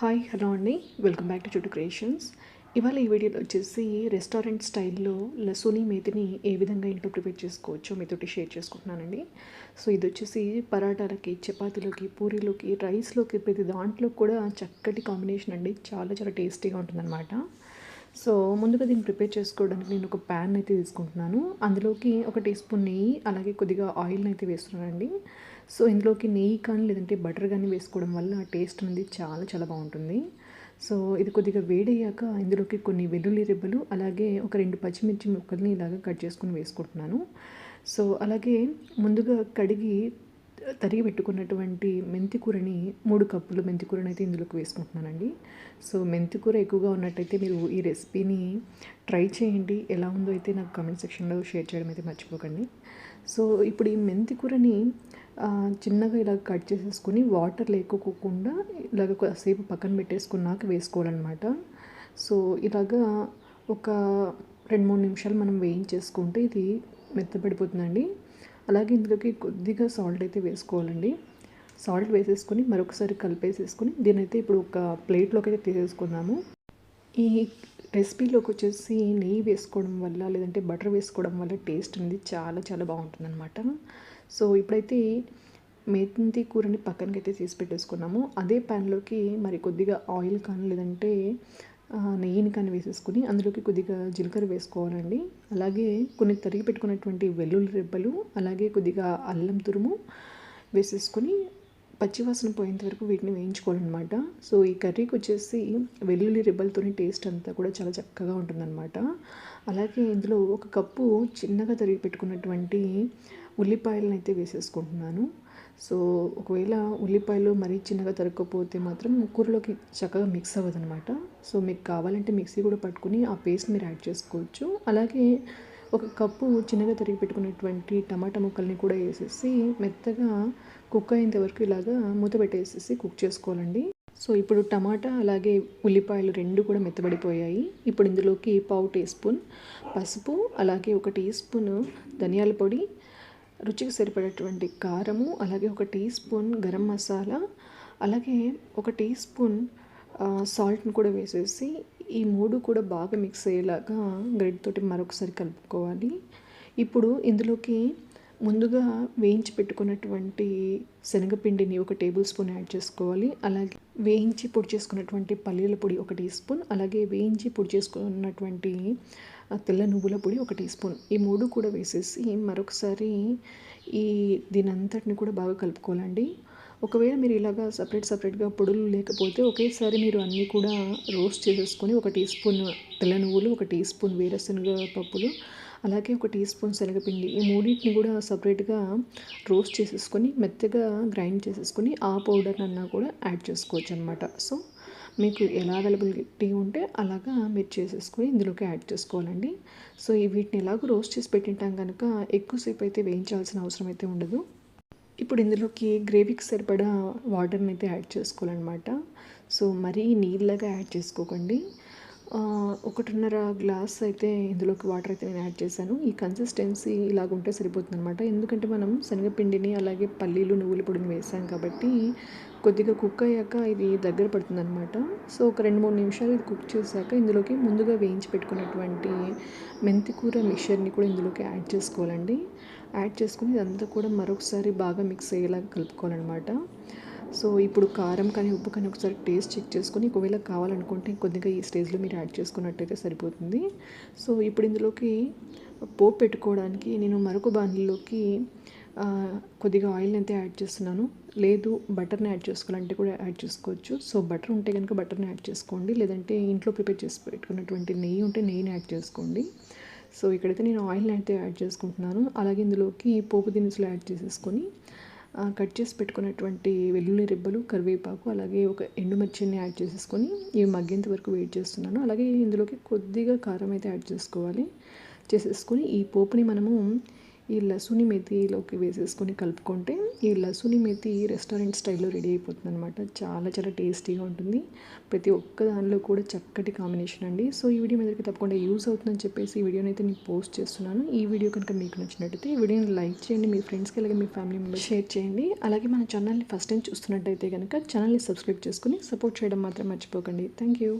Hi hello అండి. Welcome back to Chuttu creations ఇవాళ ఈ వీడియోలో వచ్చేసి రెస్టారెంట్ స్టైల్లో లసూని మేతిని ఏ విధంగా ఇంట్లో ప్రిపేర్ చేసుకోవచ్చో మీతోటి షేర్ చేసుకుంటున్నానండి. సో ఇది వచ్చేసి పరాటాలకి చపాతీలోకి పూరీలోకి రైస్లోకి ప్రతి దాంట్లో కూడా చక్కటి కాంబినేషన్ అండి. చాలా చాలా టేస్టీగా ఉంటుందన్నమాట. సో ముందుగా దీన్ని ప్రిపేర్ చేసుకోవడానికి నేను ఒక ప్యాన్ అయితే తీసుకుంటున్నాను. అందులోకి ఒక టీ స్పూన్ నెయ్యి అలాగే కొద్దిగా ఆయిల్ని అయితే వేస్తున్నానండి. సో ఇందులోకి నెయ్యి కానీ లేదంటే బటర్ కానీ వేసుకోవడం వల్ల టేస్ట్ అనేది చాలా చాలా బాగుంటుంది. సో ఇది కొద్దిగా వేడయ్యాక ఇందులోకి కొన్ని వెల్లుల్లి రెబ్బలు అలాగే ఒక రెండు పచ్చిమిర్చి ముక్కల్ని ఇలాగ కట్ చేసుకుని వేసుకుంటున్నాను. సో అలాగే ముందుగా కడిగి తరిగి పెట్టుకున్నటువంటి మెంతి కూరని మూడు కప్పులు మెంతి కూరని అయితే ఇందులోకి వేసుకుంటున్నానండి. సో మెంతి కూర ఎక్కువగా ఉన్నట్టయితే మీరు ఈ రెసిపీని ట్రై చేయండి. ఎలా ఉందో అయితే నాకు కామెంట్ సెక్షన్లో షేర్ చేయడం అయితే మర్చిపోకండి. సో ఇప్పుడు ఈ మెంతి కూరని చిన్నగా ఇలా కట్ చేసేసుకుని వాటర్ లేకోకుండా ఇలాగ కాసేపు పక్కన పెట్టేసుకున్నాక వేసుకోవాలన్నమాట. సో ఇలాగా ఒక రెండు మూడు నిమిషాలు మనం వేయించేసుకుంటే ఇది మెత్తపడిపోతుందండి అలాగే ఇందులోకి కొద్దిగా సాల్ట్ అయితే వేసుకోవాలండి. సాల్ట్ వేసేసుకొని మరొకసారి కలిపేసేసుకొని అయితే ఇప్పుడు ఒక ప్లేట్లోకి అయితే తీసేసుకుందాము. ఈ రెసిపీలోకి వచ్చేసి నెయ్యి వేసుకోవడం వల్ల లేదంటే బటర్ వేసుకోవడం వల్ల టేస్ట్ అనేది చాలా చాలా బాగుంటుందన్నమాట. సో ఇప్పుడైతే మెంతి కూరని పక్కనకి అయితే తీసి పెట్టేసుకున్నాము. అదే ప్యాన్లోకి మరి కొద్దిగా ఆయిల్ కానీ లేదంటే నెయ్యిని కానీ వేసేసుకుని అందులోకి కొద్దిగా జీలకర్ర వేసుకోవాలండి. అలాగే కొన్ని తరిగి పెట్టుకున్నటువంటి వెల్లుల్లి రెబ్బలు అలాగే కొద్దిగా అల్లం తురుము వేసేసుకొని పచ్చివాసన పోయేంత వరకు వీటిని వేయించుకోవాలన్నమాట. సో ఈ కర్రీకి వచ్చేసి వెల్లుల్లి రెబ్బలతోని టేస్ట్ అంతా కూడా చాలా చక్కగా ఉంటుందన్నమాట. అలాగే ఇందులో ఒక కప్పు చిన్నగా తరిగి పెట్టుకున్నటువంటి ఉల్లిపాయలను అయితే వేసేసుకుంటున్నాను. సో ఒకవేళ ఉల్లిపాయలు మరీ చిన్నగా తరగకపోతే మాత్రం కూరలోకి చక్కగా మిక్స్ అవ్వదనమాట సో మీకు కావాలంటే మిక్సీ కూడా పట్టుకుని ఆ పేస్ట్ మీరు యాడ్ చేసుకోవచ్చు. అలాగే ఒక కప్పు చిన్నగా తరిగి పెట్టుకున్నటువంటి టమాటా ముక్కల్ని కూడా వేసేసి మెత్తగా కుక్ అయ్యేంత వరకు ఇలాగా మూత పెట్టేసేసి కుక్ చేసుకోవాలండి. సో ఇప్పుడు టమాటా అలాగే ఉల్లిపాయలు రెండు కూడా మెత్తబడిపోయాయి. ఇప్పుడు ఇందులోకి పావు టీ స్పూన్ పసుపు అలాగే ఒక టీ స్పూన్ ధనియాల పొడి రుచికి సరిపడేటువంటి కారము అలాగే ఒక టీ స్పూన్ గరం మసాలా అలాగే ఒక టీ స్పూన్ సాల్ట్ని కూడా వేసేసి ఈ మూడు కూడా బాగా మిక్స్ అయ్యేలాగా గ్రెడ్ తోటి మరొకసారి కలుపుకోవాలి. ఇప్పుడు ఇందులోకి ముందుగా వేయించి పెట్టుకున్నటువంటి శనగపిండిని ఒక టేబుల్ స్పూన్ యాడ్ చేసుకోవాలి. అలాగే వేయించి పొడి చేసుకున్నటువంటి పల్లీల పొడి ఒక టీ స్పూన్ అలాగే వేయించి పొడి చేసుకున్నటువంటి తెల్ల నువ్వుల పొడి ఒక టీ స్పూన్. ఈ మూడు కూడా వేసేసి మరొకసారి ఈ దీనంతటిని కూడా బాగా కలుపుకోవాలండి. ఒకవేళ మీరు ఇలాగా సపరేట్ సపరేట్గా పొడులు లేకపోతే ఒకేసారి మీరు అన్నీ కూడా రోస్ట్ చేసేసుకొని ఒక టీ స్పూన్ తెల్ల నువ్వులు ఒక టీ స్పూన్ వేరుశనగ పప్పులు అలాగే ఒక టీ స్పూన్ శనగపిండి ఈ మూడింటిని కూడా సపరేట్గా రోస్ట్ చేసేసుకొని మెత్తగా గ్రైండ్ చేసేసుకొని ఆ పౌడర్ అన్నా కూడా యాడ్ చేసుకోవచ్చు అనమాట సో మీకు ఎలా అవైలబిలిటీ ఉంటే అలాగా మీరు చేసేసుకొని ఇందులోకి యాడ్ చేసుకోవాలండి. సో ఈ వీటిని ఎలాగో రోస్ట్ చేసి పెట్టింటాం కనుక ఎక్కువసేపు అయితే వేయించాల్సిన అవసరం అయితే ఉండదు. ఇప్పుడు ఇందులోకి గ్రేవీకి సరిపడా వాటర్ని అయితే యాడ్ చేసుకోవాలన్నమాట. సో మరీ నీళ్ళగా యాడ్ చేసుకోకండి. ఒకటిన్నర గ్లాస్ అయితే ఇందులోకి వాటర్ అయితే నేను యాడ్ చేశాను. ఈ కన్సిస్టెన్సీ ఇలాగ ఉంటే సరిపోతుంది అనమాట ఎందుకంటే మనం శనగపిండిని అలాగే పల్లీలు నువ్వుల పొడిని వేసాం కాబట్టి కొద్దిగా కుక్ అయ్యాక ఇది దగ్గర పడుతుంది అనమాట సో ఒక రెండు మూడు నిమిషాలు ఇది కుక్ చేశాక ఇందులోకి ముందుగా వేయించి పెట్టుకున్నటువంటి మెంతికూర మిక్చర్ని కూడా ఇందులోకి యాడ్ చేసుకోవాలండి. యాడ్ చేసుకుని ఇదంతా కూడా మరొకసారి బాగా మిక్స్ అయ్యేలాగా కలుపుకోవాలన్నమాట. సో ఇప్పుడు కారం కానీ ఉప్పు కానీ ఒకసారి టేస్ట్ చెక్ చేసుకొని ఒకవేళ కావాలనుకుంటే కొద్దిగా ఈ స్టేజ్లో మీరు యాడ్ చేసుకున్నట్టయితే సరిపోతుంది. సో ఇప్పుడు ఇందులోకి పోపు పెట్టుకోవడానికి నేను మరొక బాణీలోకి కొద్దిగా ఆయిల్ని అయితే యాడ్ చేస్తున్నాను. లేదు బటర్ని యాడ్ చేసుకోవాలంటే కూడా యాడ్ చేసుకోవచ్చు. సో బటర్ ఉంటే కనుక బటర్ని యాడ్ చేసుకోండి. లేదంటే ఇంట్లో ప్రిపేర్ చేసి పెట్టుకున్నటువంటి నెయ్యి ఉంటే నెయ్యిని యాడ్ చేసుకోండి. సో ఇక్కడైతే నేను ఆయిల్ని అయితే యాడ్ చేసుకుంటున్నాను. అలాగే ఇందులోకి పోపు దినుసులు యాడ్ చేసేసుకొని కట్ చేసి పెట్టుకున్నటువంటి వెల్లుల్లి రెబ్బలు కరివేపాకు అలాగే ఒక ఎండుమిర్చిని యాడ్ చేసేసుకొని ఇవి మగ్గేంత వరకు వెయిట్ చేస్తున్నాను. అలాగే ఇందులోకి కొద్దిగా కారం అయితే యాడ్ చేసుకోవాలి. చేసేసుకొని ఈ పోపుని మనము ఈ లసుని మెతిలోకి వేసేసుకొని కలుపుకుంటే ఈ లసుని మెతి రెస్టారెంట్ స్టైల్లో రెడీ అయిపోతుంది అనమాట చాలా చాలా టేస్టీగా ఉంటుంది. ప్రతి ఒక్క దానిలో కూడా చక్కటి కాంబినేషన్ అండి. సో ఈ వీడియో మీ అందరికీ తప్పకుండా యూస్ అవుతుందని చెప్పేసి ఈ వీడియోని అయితే నేను పోస్ట్ చేస్తున్నాను. ఈ వీడియో కనుక మీకు నచ్చినట్టయితే ఈ వీడియోని లైక్ చేయండి. మీ ఫ్రెండ్స్కి అలాగే మీ ఫ్యామిలీ మెంబర్స్ షేర్ చేయండి. అలాగే మన ఛానల్ని ఫస్ట్ టైం చూస్తున్నట్టయితే కనుక ఛానల్ని సబ్స్క్రైబ్ చేసుకుని సపోర్ట్ చేయడం మాత్రం మర్చిపోకండి. Thank you